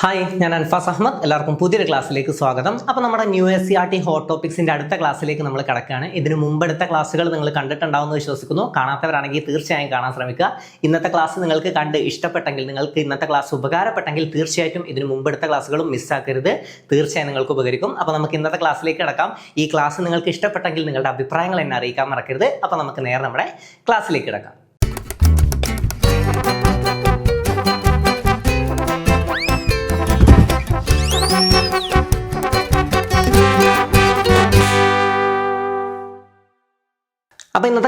Hi ഞാൻ അൻഫാസ് അഹമ്മദ്. എല്ലാവർക്കും പുതിയൊരു ക്ലാസ്സിലേക്ക് സ്വാഗതം. അപ്പോൾ നമ്മുടെ new S C R T hot ടോപ്പിക്സിന്റെ അടുത്ത ക്ലാസ്സിലേക്ക് നമ്മൾ കിടക്കുകയാണ്. ഇതിന് മുമ്പെടുത്ത ക്ലാസ്സുകൾ നിങ്ങൾ കണ്ടിട്ടുണ്ടാവുമെന്ന് വിശ്വസിക്കുന്നു. കാണാത്തവരാണെങ്കിൽ തീർച്ചയായും കാണാൻ ശ്രമിക്കുക. ഇന്നത്തെ ക്ലാസ് നിങ്ങൾക്ക് കണ്ട് ഇഷ്ടപ്പെട്ടെങ്കിൽ നിങ്ങൾക്ക് ഇന്നത്തെ ക്ലാസ് ഉപകാരപ്പെട്ടെങ്കിൽ തീർച്ചയായിട്ടും ഇതിന് മുമ്പെടുത്ത ക്ലാസ്സുകളും മിസ്സാക്കരുത്. തീർച്ചയായും നിങ്ങൾക്ക് ഉപകരിക്കും. അപ്പോൾ നമുക്ക് ഇന്നത്തെ ക്ലാസ്സിലേക്ക് കിടക്കാം. ഈ ക്ലാസ് നിങ്ങൾക്ക് ഇഷ്ടപ്പെട്ടെങ്കിൽ നിങ്ങളുടെ അഭിപ്രായങ്ങൾ എന്നെ അറിയിക്കാൻ മറക്കരുത്. അപ്പോൾ നമുക്ക് നേരെ നമ്മുടെ ക്ലാസ്സിലേക്ക് കിടക്കാം.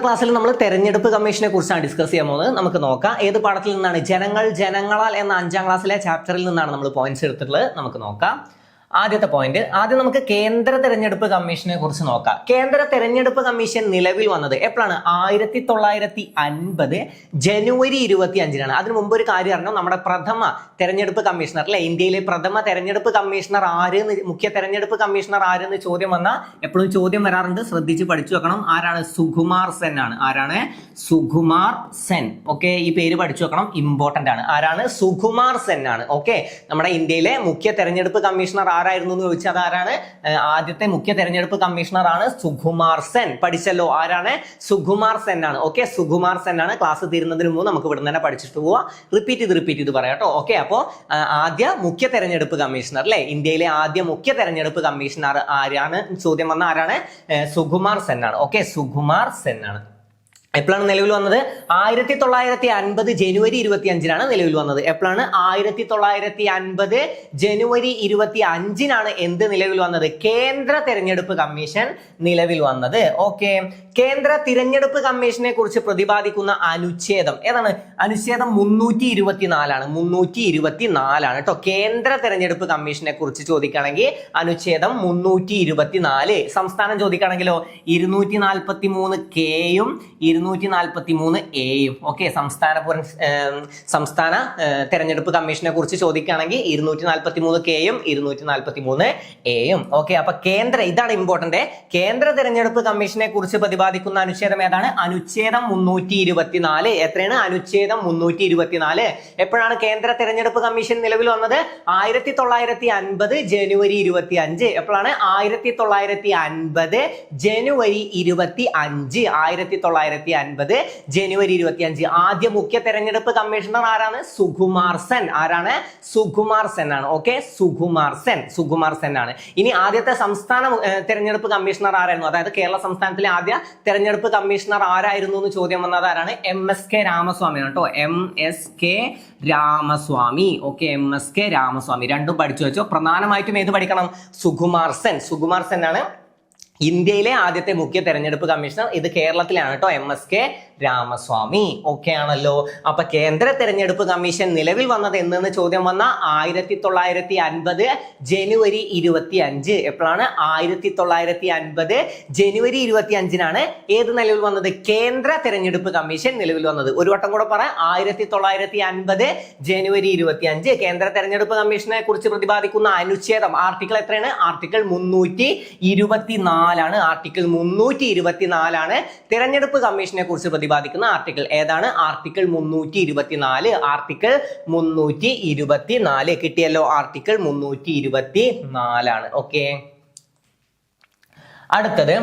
ക്ലാസ്സിൽ നമ്മൾ തെരഞ്ഞെടുപ്പ് കമ്മീഷനെ കുറിച്ചാണ് ഡിസ്കസ് ചെയ്യാൻ പോകുന്നത്. നമുക്ക് നോക്കാം. ഏത് പാഠത്തിൽ നിന്നാണ് ജനങ്ങൾ ജനങ്ങളാൽ എന്ന അഞ്ചാം ക്ലാസ്സിലെ ചാപ്റ്ററിൽ നിന്നാണ് നമ്മൾ പോയിന്റ്സ് എടുത്തിട്ടുള്ളത്. നമുക്ക് നോക്കാം. ആദ്യത്തെ പോയിന്റ് ആദ്യം നമുക്ക് കേന്ദ്ര തെരഞ്ഞെടുപ്പ് കമ്മീഷനെ കുറിച്ച് നോക്കാം. കേന്ദ്ര തെരഞ്ഞെടുപ്പ് കമ്മീഷൻ നിലവിൽ വന്നത് എപ്പോഴാണ്? ആയിരത്തി തൊള്ളായിരത്തി അൻപത് ജനുവരി ഇരുപത്തി അഞ്ചിനാണ് അതിന് മുമ്പ് ഒരു കാര്യം അറിഞ്ഞു? നമ്മുടെ പ്രഥമ തെരഞ്ഞെടുപ്പ് കമ്മീഷണർ അല്ലെ? ഇന്ത്യയിലെ പ്രഥമ തെരഞ്ഞെടുപ്പ് കമ്മീഷണർ ആര് മുഖ്യ തെരഞ്ഞെടുപ്പ് കമ്മീഷണർ ആര് എന്ന് ചോദ്യം വന്നാൽ എപ്പോഴും ചോദ്യം വരാറുണ്ട്. ശ്രദ്ധിച്ച് പഠിച്ചു വെക്കണം. ആരാണ്? സുകുമാർ സെൻ ആണ്. ആരാണ്? സുകുമാർ സെൻ. ഓക്കെ? ഈ പേര് പഠിച്ചു വെക്കണം. ഇമ്പോർട്ടന്റ് ആണ്. ആരാണ്? സുകുമാർ സെൻ ആണ്. ഓക്കെ? നമ്മുടെ ഇന്ത്യയിലെ മുഖ്യ തെരഞ്ഞെടുപ്പ് കമ്മീഷണർ ആരായിരുന്നു എന്ന് ചോദിച്ചാൽ അതാരാണ്? ആദ്യത്തെ മുഖ്യ തെരഞ്ഞെടുപ്പ് കമ്മീഷണർ ആണ് സുകുമാർ സെൻ. പഠിച്ചല്ലോ ആരാണ്? സുകുമാർ സെൻ ആണ്. ഓക്കെ സുകുമാർ സെൻ ആണ്. ക്ലാസ് തീരുന്നതിന് മുമ്പ് നമുക്ക് ഇവിടെ തന്നെ പഠിച്ചിട്ട് പോവാം. റിപ്പീറ്റ് ചെയ്ത് റിപ്പീറ്റ് ചെയ്ത് പറയാം കേട്ടോ. ഓക്കെ അപ്പോൾ ആദ്യ മുഖ്യ തെരഞ്ഞെടുപ്പ് കമ്മീഷണർ അല്ലെ? ഇന്ത്യയിലെ ആദ്യ മുഖ്യ തെരഞ്ഞെടുപ്പ് കമ്മീഷണർ ആരാണ്? ചോദ്യം വന്ന ആരാണ്? സുകുമാർ സെൻ ആണ്. ഓക്കെ സുകുമാർ സെൻ ആണ്. എപ്പോഴാണ് നിലവിൽ വന്നത്? ആയിരത്തി തൊള്ളായിരത്തി അൻപത് ജനുവരി ഇരുപത്തി അഞ്ചിനാണ് നിലവിൽ വന്നത്. എപ്പോഴാണ്? ആയിരത്തി തൊള്ളായിരത്തി അൻപത് ജനുവരി ഇരുപത്തി അഞ്ചിനാണ് എന്ത് നിലവിൽ വന്നത്? കേന്ദ്ര തിരഞ്ഞെടുപ്പ് കമ്മീഷൻ നിലവിൽ വന്നത്. ഓക്കെ. കേന്ദ്ര തിരഞ്ഞെടുപ്പ് കമ്മീഷനെ കുറിച്ച് പ്രതിപാദിക്കുന്ന അനുച്ഛേദം ഏതാണ്? അനുച്ഛേദം മുന്നൂറ്റി ഇരുപത്തിനാലാണ് മുന്നൂറ്റി ഇരുപത്തിനാലാണ് കേട്ടോ കേന്ദ്ര തിരഞ്ഞെടുപ്പ് കമ്മീഷനെ കുറിച്ച് ചോദിക്കുകയാണെങ്കിൽ അനുച്ഛേദം മുന്നൂറ്റി ഇരുപത്തിനാല് സംസ്ഥാനം ചോദിക്കുകയാണെങ്കിലോ? ഇരുന്നൂറ്റി നാൽപ്പത്തി മൂന്ന് കെയും ഇരുന്നൂറ്റി നാൽപ്പത്തി മൂന്ന് എയും ഓക്കെ സംസ്ഥാന പുര- സംസ്ഥാന തെരഞ്ഞെടുപ്പ് കമ്മീഷനെ കുറിച്ച് ചോദിക്കുകയാണെങ്കിൽ ഇരുന്നൂറ്റി നാൽപ്പത്തി മൂന്ന് കെയും ഇരുന്നൂറ്റി നാൽപ്പത്തി മൂന്ന് എയും ഓക്കെ അപ്പൊ കേന്ദ്ര ഇതാണ് ഇമ്പോർട്ടന്റ് കേന്ദ്ര തെരഞ്ഞെടുപ്പ് കമ്മീഷനെ കുറിച്ച് പ്രതിപാദിക്കുന്ന അനുച്ഛേദം ഏതാണ്? അനുച്ഛേദം മുന്നൂറ്റി ഇരുപത്തിനാല് എത്രയാണ്? അനുച്ഛേദം മുന്നൂറ്റി ഇരുപത്തിനാല് എപ്പോഴാണ് കേന്ദ്ര തെരഞ്ഞെടുപ്പ് കമ്മീഷൻ നിലവിൽ വന്നത്? ആയിരത്തി തൊള്ളായിരത്തി അൻപത് ജനുവരി ഇരുപത്തി അഞ്ച് എപ്പോഴാണ്? ആയിരത്തി തൊള്ളായിരത്തി അൻപത് ജനുവരി ഇരുപത്തി അഞ്ച് ആയിരത്തി തൊള്ളായിരത്തി അൻപത് ജനുവരി ഇരുപത്തി അഞ്ച് ആദ്യ മുഖ്യ തെരഞ്ഞെടുപ്പ് കമ്മീഷണർ ആരാണ്? സുകുമാർ സെൻ. ആരാണ്? സുകുമാർ സെൻ ആണ്. ഓക്കെ? സുകുമാർ സെൻ. സുകുമാർ സെൻ ആണ്. ഇനി ആദ്യത്തെ സംസ്ഥാന തെരഞ്ഞെടുപ്പ് കമ്മീഷണർ ആരായിരുന്നു? അതായത് കേരള സംസ്ഥാനത്തിലെ ആദ്യ തെരഞ്ഞെടുപ്പ് കമ്മീഷണർ ആരായിരുന്നു എന്ന് ചോദ്യം വന്നത് ആരാണ്? എം എസ് കെ രാമസ്വാമി കേട്ടോ. M S K Ramaswamy. Okay? M S K Ramaswamy. രണ്ടും പഠിച്ചു വെച്ചോ. പ്രധാനമായിട്ടും ഏത് പഠിക്കണം? സുകുമാർ സെൻ. സുകുമാർ സെൻ ആണ്. ഇന്ത്യയിലെ ആദ്യത്തെ മുഖ്യ തെരഞ്ഞെടുപ്പ് കമ്മീഷണർ ഇത് കേരളത്തിലാണ് കേട്ടോ M S K Ramaswamy. Okay ആണല്ലോ. അപ്പൊ കേന്ദ്ര തെരഞ്ഞെടുപ്പ് കമ്മീഷൻ നിലവിൽ വന്നത് എന്നെന്ന് ചോദ്യം വന്ന ആയിരത്തി തൊള്ളായിരത്തി അൻപത് ജനുവരി ഇരുപത്തി അഞ്ച് എപ്പോഴാണ്? ആയിരത്തി തൊള്ളായിരത്തി അൻപത് ജനുവരി ഇരുപത്തി അഞ്ചിനാണ് ഏത് നിലവിൽ വന്നത്? കേന്ദ്ര തെരഞ്ഞെടുപ്പ് കമ്മീഷൻ നിലവിൽ വന്നത്. ഒരു വട്ടം കൂടെ പറയാം ആയിരത്തി തൊള്ളായിരത്തി അൻപത് ജനുവരി ഇരുപത്തി അഞ്ച് കേന്ദ്ര തെരഞ്ഞെടുപ്പ് കമ്മീഷനെ കുറിച്ച് പ്രതിപാദിക്കുന്ന അനുച്ഛേദം ആർട്ടിക്കിൾ എത്രയാണ്? ആർട്ടിക്കിൾ മുന്നൂറ്റി ഇരുപത്തിനാലാണ് ആർട്ടിക്കിൾ മുന്നൂറ്റി ഇരുപത്തിനാലാണ് തിരഞ്ഞെടുപ്പ് കമ്മീഷനെ കുറിച്ച് പ്രതിപാദിക്കുന്ന ആർട്ടിക്കിൾ ഏതാണ്? ആർട്ടിക്കിൾ മുന്നൂറ്റി ഇരുപത്തിനാല് ആർട്ടിക്കിൾ മുന്നൂറ്റി ഇരുപത്തിനാല് കിട്ടിയല്ലോ ആർട്ടിക്കിൾ മുന്നൂറ്റി ഇരുപത്തി നാലാണ് ഓക്കെ അടുത്തത്.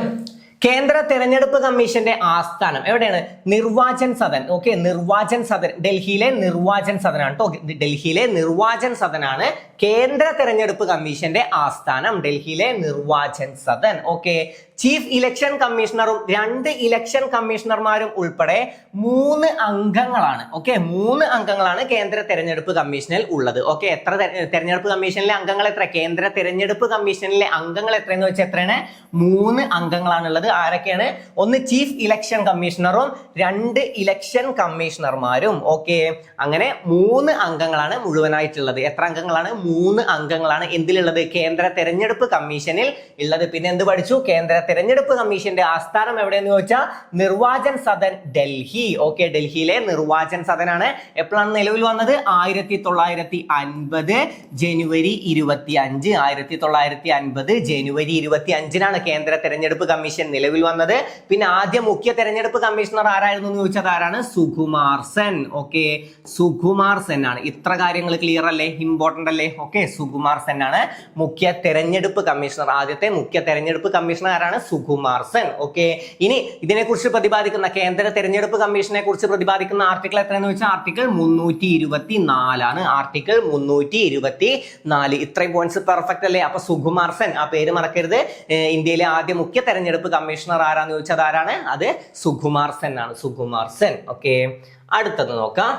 കേന്ദ്ര തെരഞ്ഞെടുപ്പ് കമ്മീഷന്റെ ആസ്ഥാനം. എവിടെയാണ്? നിർവാചൻ സദൻ. ഓക്കെ നിർവാചൻ സദൻ. ഡൽഹിയിലെ നിർവാചൻ സദനാണ് കേട്ടോ ഡൽഹിയിലെ നിർവാചൻ സദനാണ് കേന്ദ്ര തെരഞ്ഞെടുപ്പ് കമ്മീഷന്റെ ആസ്ഥാനം. ഡൽഹിയിലെ Nirvachan Sadan. Okay chief election കമ്മീഷണറും രണ്ട് ഇലക്ഷൻ കമ്മീഷണർമാരും ഉൾപ്പെടെ മൂന്ന് അംഗങ്ങളാണ്. ഓക്കെ മൂന്ന് അംഗങ്ങളാണ് കേന്ദ്ര തെരഞ്ഞെടുപ്പ് കമ്മീഷനിൽ ഉള്ളത്. ഓക്കെ എത്ര തെര- തെരഞ്ഞെടുപ്പ് കമ്മീഷനിലെ അംഗങ്ങൾ എത്ര കേന്ദ്ര തെരഞ്ഞെടുപ്പ് കമ്മീഷനിലെ അംഗങ്ങൾ എത്രയെന്ന് വെച്ചാൽ എത്രയാണ്? മൂന്ന് അംഗങ്ങളാണുള്ളത്. ആരൊക്കെയാണ്? ഒന്ന് ചീഫ് ഇലക്ഷൻ കമ്മീഷണറും രണ്ട് ഇലക്ഷൻ കമ്മീഷണർമാരും ഓക്കെ അങ്ങനെ മൂന്ന് അംഗങ്ങളാണ് മുഴുവനായിട്ടുള്ളത്. എത്ര അംഗങ്ങളാണ്? മൂന്ന് അംഗങ്ങളാണ് എന്തിലുള്ളത്? കേന്ദ്ര തെരഞ്ഞെടുപ്പ് കമ്മീഷനിൽ ഉള്ളത് പിന്നെ എന്ത് പഠിച്ചു? കേന്ദ്ര തെരഞ്ഞെടുപ്പ് കമ്മീഷന്റെ ആസ്ഥാനം എവിടെയെന്ന് ചോദിച്ചാൽ നിർവാചൻ സദൻ ഡൽഹി. ഓക്കെ ഡൽഹിയിലെ നിർവാചൻ സദനാണ് എപ്പോഴാണ് നിലവിൽ വന്നത്? ആയിരത്തി തൊള്ളായിരത്തി അൻപത് ജനുവരി ഇരുപത്തി അഞ്ച് ആയിരത്തി തൊള്ളായിരത്തി അൻപത് ജനുവരി ഇരുപത്തി അഞ്ചിനാണ് കേന്ദ്ര തെരഞ്ഞെടുപ്പ് കമ്മീഷൻ നിലവിൽ നിലവിൽ വന്നത്. പിന്നെ ആദ്യ മുഖ്യ തെരഞ്ഞെടുപ്പ് കമ്മീഷണർ ആരായിരുന്നു എന്ന് ചോദിച്ചത് ആരാണ്? സുകുമാർ സെൻ. ഓക്കെ. സുകുമാർ സെൻ ആണ്. ഇത്ര കാര്യങ്ങൾ ക്ലിയർ അല്ലേ? ഇമ്പോർട്ടന്റ് അല്ലേ? ഓക്കെ. സുകുമാർ സെൻ ആണ് മുഖ്യ തെരഞ്ഞെടുപ്പ് കമ്മീഷണർ. ആദ്യത്തെ മുഖ്യ തെരഞ്ഞെടുപ്പ് കമ്മീഷണർ ആരാണ്? സുകുമാർ സെൻ. ഓക്കെ. ഇനി ഇതിനെക്കുറിച്ച് പ്രതിപാദിക്കുന്ന കേന്ദ്ര തെരഞ്ഞെടുപ്പ് കമ്മീഷനെ കുറിച്ച് പ്രതിപാദിക്കുന്ന ആർട്ടിക്കിൾ എത്രയെന്ന് വെച്ചാൽ ആർട്ടിക്കിൾ മുന്നൂറ്റി ഇരുപത്തി നാലാണ് ആർട്ടിക്കിൾ മുന്നൂറ്റി ഇരുപത്തി നാല് ഇത്രയും പോയിന്റ്സ് പെർഫെക്റ്റ് അല്ലേ? അപ്പൊ സുകുമാർ സെൻ ആ പേര് മറക്കരുത്. ഇന്ത്യയിലെ ആദ്യ മുഖ്യ തെരഞ്ഞെടുപ്പ് കമ്മീഷണർ ആരാന്ന് ചോദിച്ചത് ആരാണ്? അത് സുകുമാർ സെൻ ആണ് സുകുമാർ സെൻ. ഓക്കെ അടുത്തത് നോക്കാം.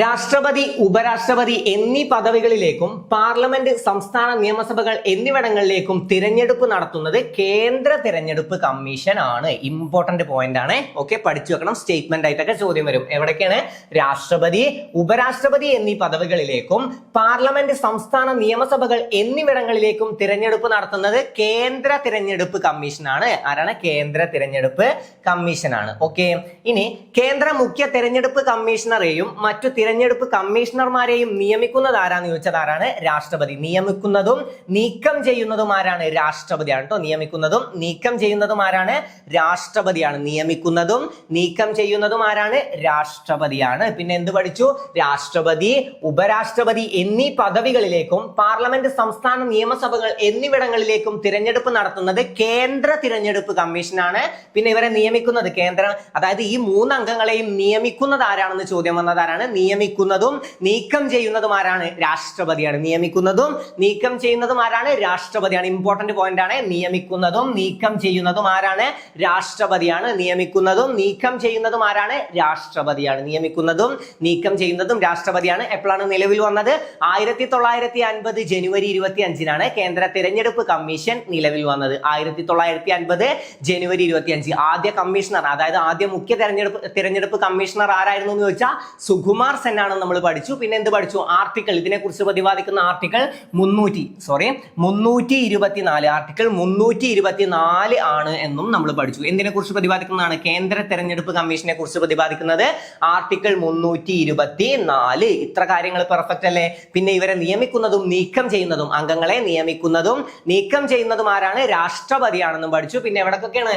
രാഷ്ട്രപതി ഉപരാഷ്ട്രപതി എന്നീ പദവികളിലേക്കും പാർലമെന്റ് സംസ്ഥാന നിയമസഭകൾ എന്നിവിടങ്ങളിലേക്കും തിരഞ്ഞെടുപ്പ് നടത്തുന്നത് കേന്ദ്ര തിരഞ്ഞെടുപ്പ് കമ്മീഷൻ ആണ് ഇമ്പോർട്ടന്റ് പോയിന്റ് ആണ്. ഓക്കെ പഠിച്ചു വെക്കണം. സ്റ്റേറ്റ്മെന്റ് ആയിട്ടൊക്കെ ചോദ്യം വരും. എവിടേക്കാണ് രാഷ്ട്രപതി ഉപരാഷ്ട്രപതി എന്നീ പദവികളിലേക്കും പാർലമെന്റ് സംസ്ഥാന നിയമസഭകൾ എന്നിവിടങ്ങളിലേക്കും തിരഞ്ഞെടുപ്പ് നടത്തുന്നത് കേന്ദ്ര തിരഞ്ഞെടുപ്പ് കമ്മീഷൻ ആണ് ആരാണ്? കേന്ദ്ര തിരഞ്ഞെടുപ്പ് കമ്മീഷൻ ആണ് ഓക്കെ ഇനി കേന്ദ്ര മുഖ്യ തിരഞ്ഞെടുപ്പ് കമ്മീഷണറെയും മറ്റു തിരഞ്ഞെടുപ്പ് കമ്മീഷണർമാരെയും നിയമിക്കുന്നത് ആരാന്ന് ചോദിച്ചത് ആരാണ്? രാഷ്ട്രപതി. നിയമിക്കുന്നതും നീക്കം ചെയ്യുന്നതും ആരാണ്? രാഷ്ട്രപതിയാണ് കേട്ടോ നിയമിക്കുന്നതും. നീക്കം ചെയ്യുന്നതും ആരാണ്? രാഷ്ട്രപതിയാണ്. നിയമിക്കുന്നതും നീക്കം ചെയ്യുന്നതും ആരാണ്? രാഷ്ട്രപതിയാണ്. പിന്നെ എന്ത് പഠിച്ചു? രാഷ്ട്രപതി ഉപരാഷ്ട്രപതി എന്നീ പദവികളിലേക്കും പാർലമെന്റ് സംസ്ഥാന നിയമസഭകൾ എന്നിവിടങ്ങളിലേക്കും തിരഞ്ഞെടുപ്പ് നടത്തുന്നത് കേന്ദ്ര തിരഞ്ഞെടുപ്പ് കമ്മീഷനാണ്. പിന്നെ ഇവരെ നിയമിക്കുന്നത് കേന്ദ്ര അതായത് ഈ മൂന്ന് അംഗങ്ങളെയും നിയമിക്കുന്നത് ആരാണെന്ന് ചോദ്യം വന്നത് ആരാണ്? നിയമിക്കുന്നതും നീക്കം ചെയ്യുന്നതും ആരാണ്? രാഷ്ട്രപതിയാണ്. നിയമിക്കുന്നതും നീക്കം ചെയ്യുന്നതും ആരാണ്? രാഷ്ട്രപതിയാണ്. ഇമ്പോർട്ടന്റ് പോയിന്റ് ആണ്. നിയമിക്കുന്നതും നീക്കം ചെയ്യുന്നതും ആരാണ്? രാഷ്ട്രപതിയാണ്. നിയമിക്കുന്നതും നീക്കം ചെയ്യുന്നതും ആരാണ്? രാഷ്ട്രപതിയാണ്. നിയമിക്കുന്നതും നീക്കം ചെയ്യുന്നതും രാഷ്ട്രപതിയാണ്. എപ്പോഴാണ് നിലവിൽ വന്നത്? ആയിരത്തി തൊള്ളായിരത്തി അൻപത് ജനുവരി ഇരുപത്തി അഞ്ചിനാണ് കേന്ദ്ര തിരഞ്ഞെടുപ്പ് കമ്മീഷൻ നിലവിൽ വന്നത്. ആയിരത്തി തൊള്ളായിരത്തി അൻപത് ജനുവരി ഇരുപത്തി അഞ്ച് ആദ്യ കമ്മീഷണർ അതായത് ആദ്യ മുഖ്യ തെരഞ്ഞെടുപ്പ് തിരഞ്ഞെടുപ്പ് കമ്മീഷണർ ആരായിരുന്നു എന്ന് ചോദിച്ചാൽ സുകുമാർ സെൻ ആണെന്ന് നമ്മൾ പഠിച്ചു. പിന്നെ എന്ത് പഠിച്ചു? ആർട്ടിക്കിൾ ഇതിനെക്കുറിച്ച് പ്രതിപാദിക്കുന്ന ആർട്ടിക്കിൾ മുന്നൂറ്റി സോറി മുന്നൂറ്റി ഇരുപത്തിനാല് ആർട്ടിക്കിൾ മുന്നൂറ്റി ഇരുപത്തിനാല് ആണ് എന്നും നമ്മൾ പഠിച്ചു. എന്തിനെ കുറിച്ച് പ്രതിപാദിക്കുന്നതാണ്? കേന്ദ്ര തെരഞ്ഞെടുപ്പ് കമ്മീഷനെ കുറിച്ച് പ്രതിപാദിക്കുന്നത്. ആർട്ടിക്കിൾ മുന്നൂറ്റി ഇരുപത്തി നാല് ഇത്ര കാര്യങ്ങൾ പെർഫെക്റ്റ് അല്ലേ? പിന്നെ ഇവരെ നിയമിക്കുന്നതും നീക്കം ചെയ്യുന്നതും അംഗങ്ങളെ നിയമിക്കുന്നതും നീക്കം ചെയ്യുന്നതും ആരാണ്? രാഷ്ട്രപതിയാണെന്നും പഠിച്ചു. പിന്നെ എവിടൊക്കെയാണ്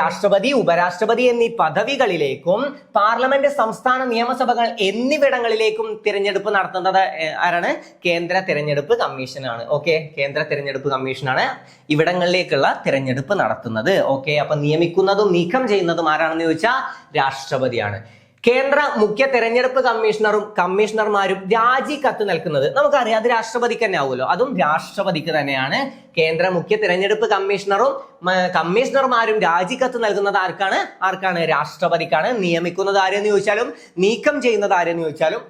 രാഷ്ട്രപതി ഉപരാഷ്ട്രപതി എന്നീ പദവികളിലേക്കും പാർലമെന്റ് സംസ്ഥാന നിയമസഭകൾ എന്നിവിടങ്ങളിലേക്കും തിരഞ്ഞെടുപ്പ് നടത്തുന്നത് ആരാണ്? കേന്ദ്ര തിരഞ്ഞെടുപ്പ് കമ്മീഷനാണ്. ഓക്കെ കേന്ദ്ര തിരഞ്ഞെടുപ്പ് കമ്മീഷനാണ് ഇവിടങ്ങളിലേക്കുള്ള തിരഞ്ഞെടുപ്പ് നടത്തുന്നത്. ഓക്കെ അപ്പൊ നിയമിക്കുന്നതും നീക്കം ചെയ്യുന്നതും ആരാണെന്ന് ചോദിച്ചാൽ രാഷ്ട്രപതിയാണ്. കേന്ദ്ര മുഖ്യ തെരഞ്ഞെടുപ്പ് കമ്മീഷണറും കമ്മീഷണർമാരും രാജി കത്ത് നൽകുന്നത് നമുക്കറിയാം അത് രാഷ്ട്രപതിക്ക് തന്നെ ആവുമല്ലോ. അതും രാഷ്ട്രപതിക്ക് തന്നെയാണ്. കേന്ദ്ര മുഖ്യ തെരഞ്ഞെടുപ്പ് കമ്മീഷണറും കമ്മീഷണർമാരും രാജി കത്ത് നൽകുന്നത് ആർക്കാണ്? ആർക്കാണ്? രാഷ്ട്രപതിക്കാണ്. നിയമിക്കുന്നത് ആരെന്ന് ചോദിച്ചാലും നീക്കം ചെയ്യുന്നത് ആരെന്ന് ചോദിച്ചാലും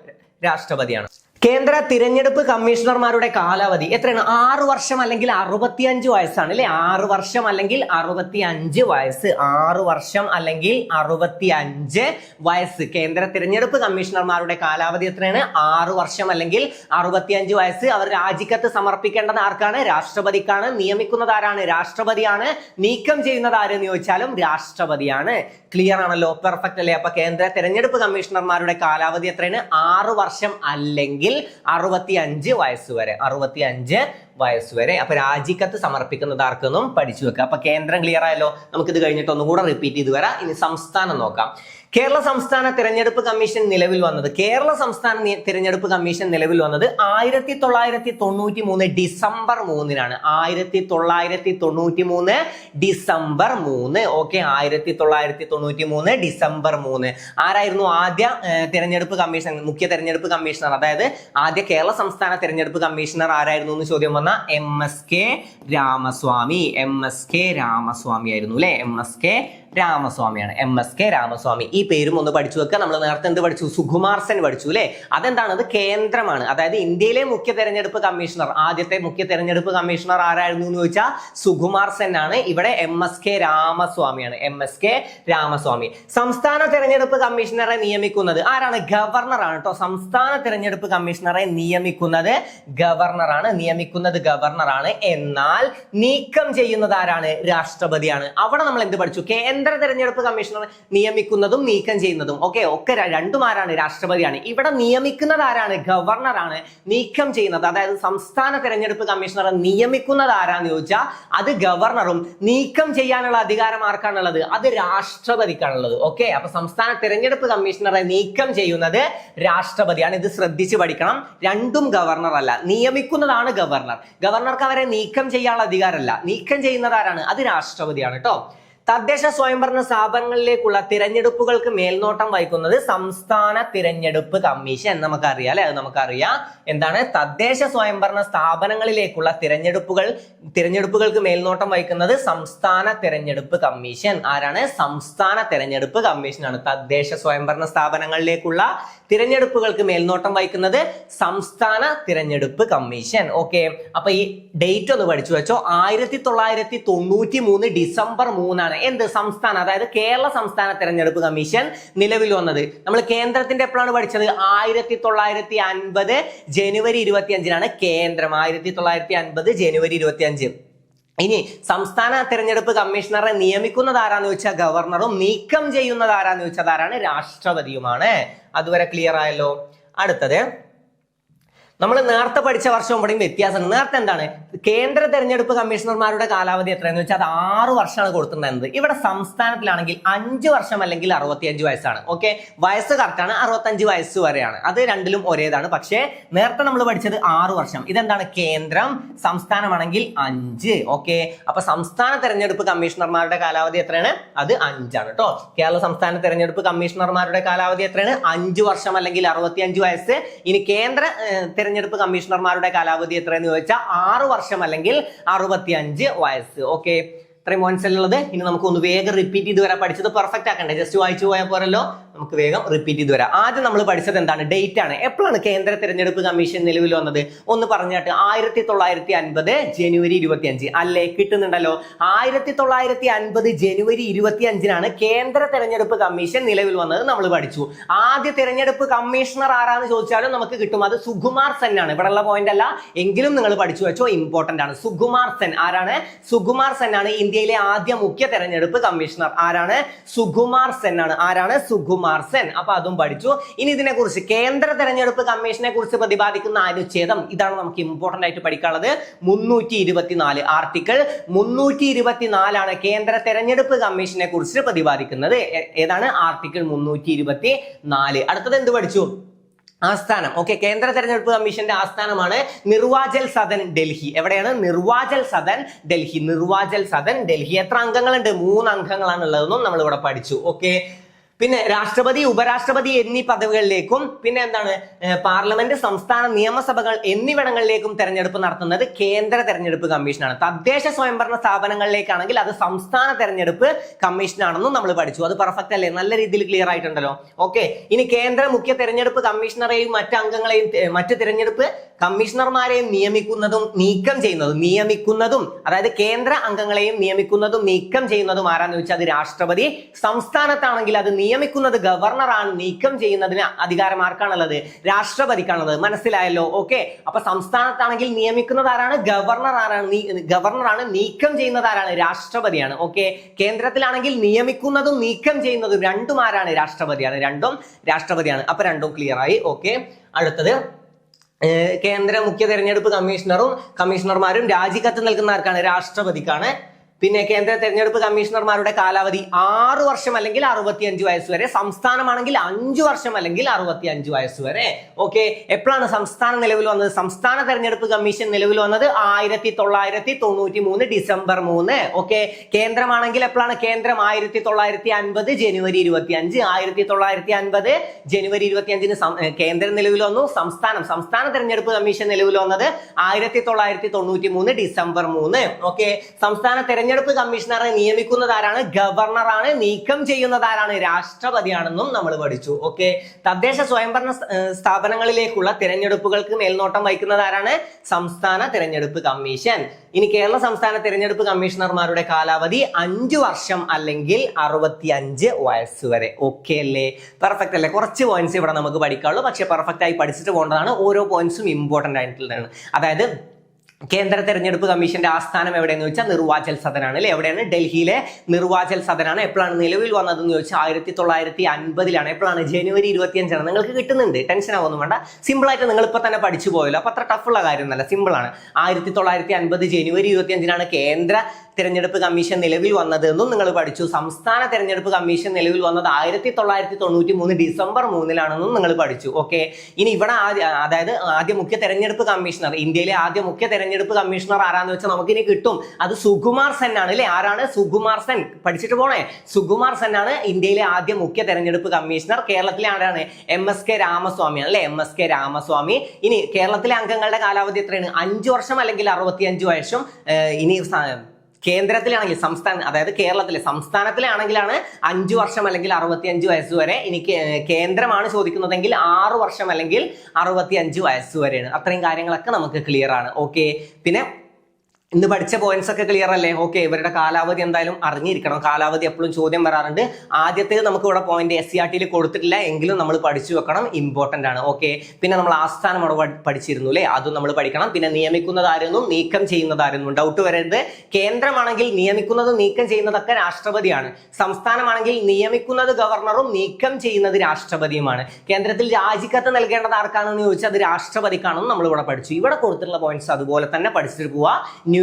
രാഷ്ട്രപതിയാണ്. കേന്ദ്ര തിരഞ്ഞെടുപ്പ് കമ്മീഷണർമാരുടെ കാലാവധി എത്രയാണ്? ആറ് വർഷം അല്ലെങ്കിൽ അറുപത്തിയഞ്ച് വയസ്സാണ് അല്ലെ? ആറ് വർഷം അല്ലെങ്കിൽ അറുപത്തി അഞ്ച് വയസ്സ്. ആറ് വർഷം അല്ലെങ്കിൽ അറുപത്തി അഞ്ച് വയസ്സ്. കേന്ദ്ര തിരഞ്ഞെടുപ്പ് കമ്മീഷണർമാരുടെ കാലാവധി എത്രയാണ്? ആറ് വർഷം അല്ലെങ്കിൽ അറുപത്തിയഞ്ച് വയസ്സ്. അവർ രാജിക്കത്ത് സമർപ്പിക്കേണ്ടത് ആർക്കാണ്? രാഷ്ട്രപതിക്കാണ്. നിയമിക്കുന്നത് ആരാണ്? രാഷ്ട്രപതിയാണ്. നീക്കം ചെയ്യുന്നത് ആരെന്ന് ചോദിച്ചാലും രാഷ്ട്രപതിയാണ്. ക്ലിയർ ആണല്ലോ? പെർഫെക്റ്റ് അല്ലേ? അപ്പൊ കേന്ദ്ര തിരഞ്ഞെടുപ്പ് കമ്മീഷണർമാരുടെ കാലാവധി എത്രയാണ്? ആറ് വർഷം അല്ലെങ്കിൽ അറുപത്തി അഞ്ച് വയസ്സ് വരെ അറുപത്തി അഞ്ച് വയസ്സ് വരെ അപ്പൊ രാജിക്കത്ത് സമർപ്പിക്കുന്നത് ആർക്കെന്നും പഠിച്ചു വെക്കുക. അപ്പൊ കേന്ദ്രം ക്ലിയർ ആയല്ലോ? നമുക്ക് ഇത് കഴിഞ്ഞിട്ട് ഒന്നും കൂടെ റിപ്പീറ്റ് ചെയ്ത് വരാം. ഇനി സംസ്ഥാനം നോക്കാം. കേരള സംസ്ഥാന തിരഞ്ഞെടുപ്പ് കമ്മീഷൻ നിലവിൽ വന്നത് കേരള സംസ്ഥാന തിരഞ്ഞെടുപ്പ് കമ്മീഷൻ നിലവിൽ വന്നത് ആയിരത്തി തൊള്ളായിരത്തി തൊണ്ണൂറ്റി മൂന്ന് ഡിസംബർ മൂന്നിനാണ്. ആയിരത്തി തൊള്ളായിരത്തി തൊണ്ണൂറ്റി മൂന്ന് ഡിസംബർ മൂന്ന്. ഓക്കെ ആയിരത്തി തൊള്ളായിരത്തി തൊണ്ണൂറ്റി മൂന്ന് ഡിസംബർ മൂന്ന്. ആരായിരുന്നു ആദ്യ തിരഞ്ഞെടുപ്പ് കമ്മീഷൻ മുഖ്യ തിരഞ്ഞെടുപ്പ് കമ്മീഷണർ? അതായത് ആദ്യ കേരള സംസ്ഥാന തിരഞ്ഞെടുപ്പ് കമ്മീഷണർ ആരായിരുന്നു എന്ന് ചോദ്യം വന്ന M S K Ramaswamy. M S K Ramaswamy ആയിരുന്നു അല്ലെ? എം എസ് കെ രാമസ്വാമിയാണ് എം എസ് കെ രാമസ്വാമി. ഈ പേരും ഒന്ന് പഠിച്ചു വെക്കുക. നമ്മൾ നേരത്തെ എന്ത് പഠിച്ചു? സുകുമാർ സെൻ പഠിച്ചു അല്ലെ? അതെന്താണ് അത് കേന്ദ്രമാണ്. അതായത് ഇന്ത്യയിലെ മുഖ്യ തെരഞ്ഞെടുപ്പ് കമ്മീഷണർ. ആദ്യത്തെ മുഖ്യ തെരഞ്ഞെടുപ്പ് കമ്മീഷണർ ആരായിരുന്നു എന്ന് ചോദിച്ചാൽ സുകുമാർ സെൻ ആണ്. ഇവിടെ M S K രാമസ്വാമിയാണ്. M S K Ramaswamy. സംസ്ഥാന തെരഞ്ഞെടുപ്പ് കമ്മീഷണറെ നിയമിക്കുന്നത് ആരാണ്? ഗവർണറാണ് കേട്ടോ. സംസ്ഥാന തെരഞ്ഞെടുപ്പ് കമ്മീഷണറെ നിയമിക്കുന്നത് ഗവർണറാണ്. നിയമിക്കുന്നത് ഗവർണറാണ്. എന്നാൽ നീക്കം ചെയ്യുന്നത് ആരാണ്? രാഷ്ട്രപതിയാണ്. അവിടെ നമ്മൾ എന്ത് പഠിച്ചു? കേന്ദ്ര കേന്ദ്ര തെരഞ്ഞെടുപ്പ് കമ്മീഷണർ നിയമിക്കുന്നതും നീക്കം ചെയ്യുന്നതും. ഓക്കെ ഒക്കെ രണ്ടും ആരാണ് രാഷ്ട്രപതിയാണ്. ഇവിടെ നിയമിക്കുന്നത് ആരാണ്? ഗവർണറാണ് നീക്കം ചെയ്യുന്നത്. അതായത് സംസ്ഥാന തെരഞ്ഞെടുപ്പ് കമ്മീഷണറെ നിയമിക്കുന്നത് ആരാന്ന് ചോദിച്ചാൽ അത് ഗവർണറും. നീക്കം ചെയ്യാനുള്ള അധികാരം ആർക്കാണുള്ളത്? അത് രാഷ്ട്രപതിക്കാണുള്ളത്. ഓക്കെ അപ്പൊ സംസ്ഥാന തെരഞ്ഞെടുപ്പ് കമ്മീഷണറെ നീക്കം ചെയ്യുന്നത് രാഷ്ട്രപതിയാണ്. ഇത് ശ്രദ്ധിച്ചു പഠിക്കണം. രണ്ടും ഗവർണർ അല്ല നിയമിക്കുന്നതാണ് ഗവർണർ. ഗവർണർക്ക് അവരെ നീക്കം ചെയ്യാനുള്ള അധികാരമല്ല. നീക്കം ചെയ്യുന്നത് ആരാണ്? അത് രാഷ്ട്രപതിയാണ് കേട്ടോ. തദ്ദേശ സ്വയംഭരണ സ്ഥാപനങ്ങളിലേക്കുള്ള തിരഞ്ഞെടുപ്പുകൾക്ക് മേൽനോട്ടം വഹിക്കുന്നത് സംസ്ഥാന തിരഞ്ഞെടുപ്പ് കമ്മീഷൻ നമുക്കറിയാം അല്ലെ? അത് നമുക്കറിയാം. എന്താണ്? തദ്ദേശ സ്വയംഭരണ സ്ഥാപനങ്ങളിലേക്കുള്ള തിരഞ്ഞെടുപ്പുകൾ തിരഞ്ഞെടുപ്പുകൾക്ക് മേൽനോട്ടം വഹിക്കുന്നത് സംസ്ഥാന തിരഞ്ഞെടുപ്പ് കമ്മീഷൻ. ആരാണ്? സംസ്ഥാന തിരഞ്ഞെടുപ്പ് കമ്മീഷനാണ്. തദ്ദേശ സ്വയംഭരണ സ്ഥാപനങ്ങളിലേക്കുള്ള തിരഞ്ഞെടുപ്പുകൾക്ക് മേൽനോട്ടം വഹിക്കുന്നത് സംസ്ഥാന തിരഞ്ഞെടുപ്പ് കമ്മീഷൻ. ഓക്കെ. അപ്പൊ ഈ ഡേറ്റ് ഒന്ന് പഠിച്ചു വെച്ചോ. ആയിരത്തി തൊള്ളായിരത്തി തൊണ്ണൂറ്റി മൂന്ന് ഡിസംബർ മൂന്നാണ് എന്ത് സംസ്ഥാന? അതായത് കേരള സംസ്ഥാന തെരഞ്ഞെടുപ്പ് കമ്മീഷൻ നിലവിൽ വന്നത്. നമ്മൾ കേന്ദ്രത്തിന്റെ എപ്പോഴാണ് പഠിച്ചത്? ആയിരത്തി തൊള്ളായിരത്തി അൻപത് ജനുവരി ഇരുപത്തി അഞ്ചിനാണ് കേന്ദ്രം. ആയിരത്തി തൊള്ളായിരത്തി അൻപത് ജനുവരി ഇരുപത്തി അഞ്ച് ഇനി സംസ്ഥാന തെരഞ്ഞെടുപ്പ് കമ്മീഷണറെ നിയമിക്കുന്നത് ആരാന്ന് ചോദിച്ചാൽ ഗവർണറും നീക്കം ചെയ്യുന്നത് ആരാന്ന് ചോദിച്ചാൽ ആരാണ്? രാഷ്ട്രപതിയുമാണ്. അതുവരെ ക്ലിയർ ആയല്ലോ. അടുത്തത്. നമ്മൾ നേരത്തെ പഠിച്ച വർഷവും ഇവിടെയും വ്യത്യാസമുണ്ട്. നേരത്തെ എന്താണ്? കേന്ദ്ര തെരഞ്ഞെടുപ്പ് കമ്മീഷണർമാരുടെ കാലാവധി എത്രയെന്ന് വെച്ചാൽ അത് ആറ് വർഷമാണ് കൊടുത്തിട്ടുണ്ടായിരുന്നത്. ഇവിടെ സംസ്ഥാനത്തിലാണെങ്കിൽ അഞ്ച് വർഷം അല്ലെങ്കിൽ അറുപത്തിയഞ്ച് വയസ്സാണ്. ഓക്കെ വയസ്സ് കറക്റ്റാണ് അറുപത്തഞ്ച് വയസ്സ് വരെയാണ്. അത് രണ്ടിലും ഒരേതാണ്. പക്ഷേ നേരത്തെ നമ്മൾ പഠിച്ചത് ആറ് വർഷം. ഇതെന്താണ്? കേന്ദ്രം സംസ്ഥാനമാണെങ്കിൽ അഞ്ച്. ഓക്കെ അപ്പൊ സംസ്ഥാന തെരഞ്ഞെടുപ്പ് കമ്മീഷണർമാരുടെ കാലാവധി എത്രയാണ്? അത് അഞ്ചാണ് കേട്ടോ കേരള സംസ്ഥാന തെരഞ്ഞെടുപ്പ് കമ്മീഷണർമാരുടെ കാലാവധി എത്രയാണ്? അഞ്ച് വർഷം അല്ലെങ്കിൽ അറുപത്തിയഞ്ച് വയസ്സ്. ഇനി കേന്ദ്ര തെരഞ്ഞെടുപ്പ് കമ്മീഷണർമാരുടെ കാലാവധി എത്രയെന്ന് ചോദിച്ചാൽ ആറ് വർഷം അല്ലെങ്കിൽ അറുപത്തിയഞ്ച് വയസ്സ്. ഓക്കെ ഇത്രയും പോയിന്റ്സ് ഉള്ളത്. ഇനി നമുക്ക് ഒന്ന് വേഗം റിപ്പീറ്റ് ചെയ്ത് വരാം. പഠിച്ചത് പെർഫെക്റ്റ് ആക്കണ്ടേ? ജസ്റ്റ് വായിച്ചു പോയാൽ പോരല്ലോ. നമുക്ക് വേഗം റിപ്പീറ്റ് ചെയ്ത് വരാം. ആദ്യം നമ്മൾ പഠിച്ചത് എന്താണ്? ഡേറ്റ് ആണ്. എപ്പോഴാണ് കേന്ദ്ര തെരഞ്ഞെടുപ്പ് കമ്മീഷൻ നിലവിൽ വന്നത്? ഒന്ന് പറഞ്ഞിട്ട് ആയിരത്തി തൊള്ളായിരത്തി അൻപത് ജനുവരി ഇരുപത്തി അഞ്ച് അല്ലേ? കിട്ടുന്നുണ്ടല്ലോ. ആയിരത്തി തൊള്ളായിരത്തി അൻപത് ജനുവരി ഇരുപത്തി അഞ്ചിനാണ് കേന്ദ്ര തെരഞ്ഞെടുപ്പ് കമ്മീഷൻ നിലവിൽ വന്നത്. നമ്മൾ പഠിച്ചു. ആദ്യ തെരഞ്ഞെടുപ്പ് കമ്മീഷണർ ആരാന്ന് ചോദിച്ചാലും നമുക്ക് കിട്ടും. അത് സുകുമാർ സെൻ ആണ്. ഇവിടെ ഉള്ള പോയിന്റ് അല്ല. എങ്കിലും നിങ്ങൾ പഠിച്ചു വെച്ചോ. ഇമ്പോർട്ടന്റ് ആണ്. സുകുമാർ സെൻ. ആരാണ്? സുകുമാർ സെൻ ആണ്. ഇന്ത്യയിലെ ആദ്യ മുഖ്യ തെരഞ്ഞെടുപ്പ് കമ്മീഷണർ ആരാണ്? സുകുമാർ സെൻ ആണ്. ആരാണ്? സുകുമാർ സെൻ. അപ്പൊ അതും പഠിച്ചു. ഇനി ഇതിനെ കുറിച്ച് കേന്ദ്ര തെരഞ്ഞെടുപ്പ് കമ്മീഷനെ കുറിച്ച് പ്രതിപാദിക്കുന്ന അനുച്ഛേദം ഇതാണ് നമുക്ക് ഇമ്പോർട്ടന്റ് ആയിട്ട് പഠിക്കാനുള്ളത്. മുന്നൂറ്റി ഇരുപത്തിനാല് ആർട്ടിക്കിൾ മുന്നൂറ്റി ഇരുപത്തിനാലാണ് കേന്ദ്ര തെരഞ്ഞെടുപ്പ് കമ്മീഷനെ കുറിച്ച് പ്രതിപാദിക്കുന്നത് ഏതാണ്? ആർട്ടിക്കിൾ മുന്നൂറ്റി ഇരുപത്തി നാല് അടുത്തത് എന്ത് പഠിച്ചു? ആസ്ഥാനം. ഓക്കെ കേന്ദ്ര തെരഞ്ഞെടുപ്പ് കമ്മീഷന്റെ ആസ്ഥാനമാണ് നിർവാചൽ സദൻ ഡൽഹി. എവിടെയാണ്? നിർവാചൽ സദൻ ഡൽഹി. നിർവാചൽ സദൻ ഡൽഹി. എത്ര അംഗങ്ങളുണ്ട്? മൂന്ന് അംഗങ്ങളാണ് ഉള്ളതെന്നും നമ്മൾ ഇവിടെ പഠിച്ചു. ഓക്കെ പിന്നെ രാഷ്ട്രപതി ഉപരാഷ്ട്രപതി എന്നീ പദവികളിലേക്കും പിന്നെ എന്താണ് പാർലമെന്റ് സംസ്ഥാന നിയമസഭകൾ എന്നിവിടങ്ങളിലേക്കും തെരഞ്ഞെടുപ്പ് നടത്തുന്നത് കേന്ദ്ര തെരഞ്ഞെടുപ്പ് കമ്മീഷനാണ്. തദ്ദേശ സ്വയംഭരണ സ്ഥാപനങ്ങളിലേക്കാണെങ്കിൽ അത് സംസ്ഥാന തെരഞ്ഞെടുപ്പ് കമ്മീഷനാണെന്നും നമ്മൾ പഠിച്ചു. അത് പെർഫെക്റ്റ് അല്ലേ? നല്ല രീതിയിൽ ക്ലിയർ ആയിട്ടുണ്ടല്ലോ. ഓക്കെ ഇനി കേന്ദ്ര മുഖ്യ തെരഞ്ഞെടുപ്പ് കമ്മീഷണറെയും മറ്റ് അംഗങ്ങളെയും മറ്റു തെരഞ്ഞെടുപ്പ് കമ്മീഷണർമാരെയും നിയമിക്കുന്നതും നീക്കം ചെയ്യുന്നതും നിയമിക്കുന്നതും അതായത് കേന്ദ്ര അംഗങ്ങളെയും നിയമിക്കുന്നതും നീക്കം ചെയ്യുന്നതും ആരാന്ന് ചോദിച്ചാൽ അത് രാഷ്ട്രപതി. സംസ്ഥാനത്താണെങ്കിൽ അത് നിയമിക്കുന്നത് ഗവർണറാണ് നീക്കം ചെയ്യുന്നതിന് അധികാരം ആർക്കാണുള്ളത് രാഷ്ട്രപതിക്കാണുള്ളത്. മനസ്സിലായല്ലോ? ഓക്കെ അപ്പൊ സംസ്ഥാനത്താണെങ്കിൽ നിയമിക്കുന്നത് ആരാണ്? ഗവർണർ ആരാണ് ഗവർണറാണ് നീക്കം ചെയ്യുന്നത് ആരാണ്? രാഷ്ട്രപതിയാണ്. ഓക്കെ കേന്ദ്രത്തിലാണെങ്കിൽ നിയമിക്കുന്നതും നീക്കം ചെയ്യുന്നതും രണ്ടും ആരാണ്? രാഷ്ട്രപതിയാണ്. രണ്ടും രാഷ്ട്രപതിയാണ്. അപ്പൊ രണ്ടും ക്ലിയർ ആയി. ഓക്കെ അടുത്തത്. കേന്ദ്ര മുഖ്യ തെരഞ്ഞെടുപ്പ് കമ്മീഷണറും കമ്മീഷണർമാരും രാജിക്കത്ത് നൽകുന്ന ആർക്കാണ്? രാഷ്ട്രപതിക്കാണ്. പിന്നെ കേന്ദ്ര തെരഞ്ഞെടുപ്പ് കമ്മീഷണർമാരുടെ കാലാവധി ആറ് വർഷം അല്ലെങ്കിൽ അറുപത്തിയഞ്ച് വയസ്സ് വരെ സംസ്ഥാനമാണെങ്കിൽ അഞ്ചു വർഷം അല്ലെങ്കിൽ അറുപത്തി അഞ്ച് വയസ്സ് വരെ. ഓക്കെ എപ്പോഴാണ് സംസ്ഥാനം നിലവിൽ വന്നത്? സംസ്ഥാന തെരഞ്ഞെടുപ്പ് കമ്മീഷൻ നിലവിൽ വന്നത് ആയിരത്തി തൊള്ളായിരത്തി തൊണ്ണൂറ്റി മൂന്ന് ഡിസംബർ മൂന്ന്. ഓക്കെ കേന്ദ്രമാണെങ്കിൽ എപ്പോഴാണ് കേന്ദ്രം? ആയിരത്തി തൊള്ളായിരത്തി അൻപത് ജനുവരി ഇരുപത്തി അഞ്ച് ആയിരത്തി തൊള്ളായിരത്തി അൻപത് ജനുവരി ഇരുപത്തി അഞ്ചിന് കേന്ദ്രം നിലവിൽ വന്നു. സംസ്ഥാനം സംസ്ഥാന തെരഞ്ഞെടുപ്പ് കമ്മീഷൻ നിലവിൽ വന്നത് ആയിരത്തി തൊള്ളായിരത്തി തൊണ്ണൂറ്റി മൂന്ന് ഡിസംബർ മൂന്ന്. ഓക്കെ സംസ്ഥാന തെരഞ്ഞെടുപ്പ് കമ്മീഷണറെ നിയമിക്കുന്നതാരാണ്? ഗവർണറാണ്. നീക്കം ചെയ്യുന്നതാരാണ്? രാഷ്ട്രപതിയാണെന്നും നമ്മൾ പഠിച്ചു. ഓക്കെ? തദ്ദേശ സ്വയംഭരണ സ്ഥാപനങ്ങളിലേക്കുള്ള തിരഞ്ഞെടുപ്പുകൾക്ക് മേൽനോട്ടം വഹിക്കുന്നത് ആരാണ് സംസ്ഥാന തിരഞ്ഞെടുപ്പ് കമ്മീഷൻ. ഇനി കേരള സംസ്ഥാന തിരഞ്ഞെടുപ്പ് കമ്മീഷണർമാരുടെ കാലാവധി അഞ്ചു വർഷം അല്ലെങ്കിൽ അറുപത്തി അഞ്ച് വയസ്സ് വരെ. ഓക്കെ അല്ലേ? പെർഫെക്റ്റ് അല്ലേ? കുറച്ച് പോയിന്റ്സ് ഇവിടെ നമുക്ക് പഠിക്കാവുള്ളൂ പക്ഷെ പെർഫെക്റ്റ് ആയി പഠിച്ചിട്ട് പോകേണ്ടതാണ്. ഓരോ പോയിന്റ്സും ഇമ്പോർട്ടന്റ് ആയിട്ടുള്ളതാണ്. അതായത് കേന്ദ്ര തെരഞ്ഞെടുപ്പ് കമ്മീഷന്റെ ആസ്ഥാനം എവിടെയെന്ന് ചോദിച്ചാൽ നിർവാചൽ സദനാണ് അല്ലെ? എവിടെയാണ്? ഡൽഹിയിലെ നിർവാചൽ സദനാണ്. എപ്പോഴാണ് നിലവിൽ വന്നതെന്ന് ചോദിച്ചാൽ ആയിരത്തി തൊള്ളായിരത്തി അൻപതിലാണ് എപ്പോഴാണ്? ജനുവരി ഇരുപത്തിയഞ്ചാണ്. നിങ്ങൾക്ക് കിട്ടുന്നുണ്ട്. ടെൻഷൻ ആവുന്നു വേണ്ട. സിമ്പിൾ ആയിട്ട് നിങ്ങൾ ഇപ്പൊ തന്നെ പഠിച്ചു പോയല്ലോ. അപ്പൊ അത്ര ടഫുള്ള കാര്യമൊന്നുമല്ല സിമ്പിൾ ആണ് ആയിരത്തി തൊള്ളായിരത്തി അൻപത് ജനുവരി ഇരുപത്തിയഞ്ചിനാണ് കേന്ദ്ര തെരഞ്ഞെടുപ്പ് കമ്മീഷൻ നിലവിൽ വന്നത് എന്നും നിങ്ങൾ പഠിച്ചു. സംസ്ഥാന തെരഞ്ഞെടുപ്പ് കമ്മീഷൻ നിലവിൽ വന്നത് ആയിരത്തി തൊള്ളായിരത്തി തൊണ്ണൂറ്റി മൂന്ന് ഡിസംബർ മൂന്നിലാണെന്നും നിങ്ങൾ പഠിച്ചു. ഓക്കെ ഇനി ഇവിടെ ആദ്യ അതായത് ആദ്യ മുഖ്യ തെരഞ്ഞെടുപ്പ് കമ്മീഷണർ ഇന്ത്യയിലെ ആദ്യ മുഖ്യ തെരഞ്ഞെടുപ്പ് കമ്മീഷണർ ആരാന്ന് വെച്ചാൽ നമുക്കിനി കിട്ടും. അത് സുകുമാർ സെൻ ആണ് അല്ലെ ആരാണ്? സുകുമാർ സെൻ. പഠിച്ചിട്ട് പോണേ. സുകുമാർ സെൻ ആണ് ഇന്ത്യയിലെ ആദ്യ മുഖ്യ തെരഞ്ഞെടുപ്പ് കമ്മീഷണർ. കേരളത്തിലെ ആരാണ്? എം എസ് കെ രാമസ്വാമിയാണ് അല്ലെ എം എസ് കെ രാമസ്വാമി. ഇനി കേരളത്തിലെ അംഗങ്ങളുടെ കാലാവധി എത്രയാണ്? അഞ്ചു വർഷം അല്ലെങ്കിൽ അറുപത്തിയഞ്ച് വയസ്സും ഇനി കേന്ദ്രത്തിലാണെങ്കിൽ സംസ്ഥാന അതായത് കേരളത്തിലെ സംസ്ഥാനത്തിലാണെങ്കിലാണ് അഞ്ചു വർഷം അല്ലെങ്കിൽ അറുപത്തിയഞ്ച് വയസ്സ് വരെ ഇനി കേന്ദ്രമാണ് ചോദിക്കുന്നതെങ്കിൽ ആറ് വർഷം അല്ലെങ്കിൽ അറുപത്തിയഞ്ച് വയസ്സ് വരെയാണ്. അത്രയും കാര്യങ്ങളൊക്കെ നമുക്ക് ക്ലിയർ ആണ്. ഓക്കെ പിന്നെ ഇന്ന് പഠിച്ച പോയിന്റ്സ് ഒക്കെ ക്ലിയർ അല്ലേ? ഓക്കെ ഇവരുടെ കാലാവധി എന്തായാലും അറിഞ്ഞിരിക്കണം. കാലാവധി എപ്പോഴും ചോദ്യം വരാറുണ്ട്. ആദ്യത്തേത് നമുക്ക് ഇവിടെ പോയിന്റ് എസ് സി ആർ ടിയിൽ കൊടുത്തിട്ടില്ല. എങ്കിലും നമ്മൾ പഠിച്ചു വെക്കണം. ഇമ്പോർട്ടന്റ് ആണ്. ഓക്കെ പിന്നെ നമ്മൾ ആസ്ഥാനം അവിടെ പഠിച്ചിരുന്നു അല്ലേ? അതും നമ്മൾ പഠിക്കണം. പിന്നെ നിയമിക്കുന്നതാരെന്നും നീക്കം ചെയ്യുന്നതാരെന്നും ഡൗട്ട് വരരുത്. കേന്ദ്രമാണെങ്കിൽ നിയമിക്കുന്നത് നീക്കം ചെയ്യുന്നതൊക്കെ രാഷ്ട്രപതിയാണ്. സംസ്ഥാനമാണെങ്കിൽ നിയമിക്കുന്നത് ഗവർണറും നീക്കം ചെയ്യുന്നത് രാഷ്ട്രപതിയുമാണ്. കേന്ദ്രത്തിൽ രാജിക്കത്ത് നൽകേണ്ടത് ആർക്കാണെന്ന് ചോദിച്ചാൽ അത് രാഷ്ട്രപതിക്കാണെന്ന് നമ്മൾ ഇവിടെ പഠിച്ചു. ഇവിടെ കൊടുത്തിട്ടുള്ള പോയിന്റ്സ് അതുപോലെ തന്നെ പഠിച്ചിട്ട് പോവുക ന്യൂ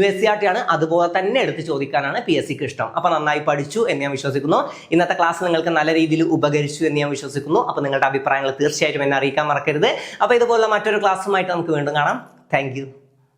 ആണ് അതുപോലെ തന്നെ എടുത്ത് ചോദിക്കാനാണ് പി എസ് സിക്ക് ഇഷ്ടം. അപ്പൊ നന്നായി പഠിച്ചു എന്ന് ഞാൻ വിശ്വസിക്കുന്നു. ഇന്നത്തെ ക്ലാസ് നിങ്ങൾക്ക് നല്ല രീതിയിൽ ഉപകരിച്ചു എന്ന് ഞാൻ വിശ്വസിക്കുന്നു. അപ്പൊ നിങ്ങളുടെ അഭിപ്രായങ്ങൾ തീർച്ചയായിട്ടും എന്നെ അറിയിക്കാൻ മറക്കരുത്. അപ്പൊ ഇതുപോലുള്ള മറ്റൊരു ക്ലാസ്സുമായിട്ട് നമുക്ക് വീണ്ടും കാണാം. താങ്ക്